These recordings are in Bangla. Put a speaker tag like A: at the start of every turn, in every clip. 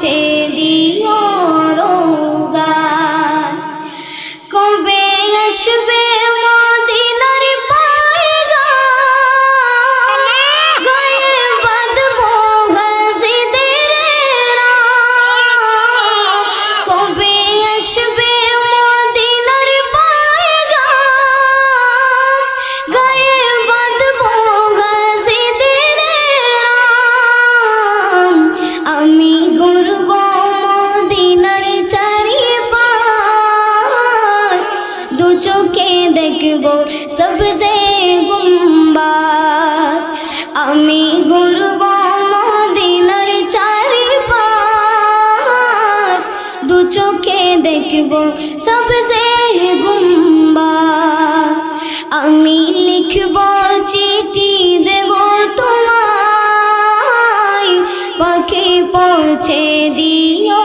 A: পৌঁছে দিই চোখে দেখব সবজে গুম্বার আমি ঘুরব মদিনার চারিপাশ দু চোখে দেখব সবজে গুম্বার আমি লিখব চিঠি দেব তোমায় পাখি পৌঁছে দিও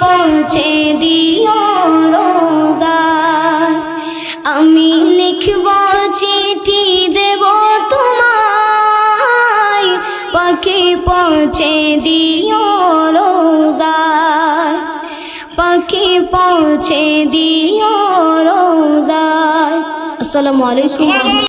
A: পৌঁছে দিও রোজায়। আমি লিখব চিঠি দেব তোমায়। পাখি পৌঁছে দিও রোজায়। পাখি পৌঁছে দিও রোজায়। আসসালামু আলাইকুম।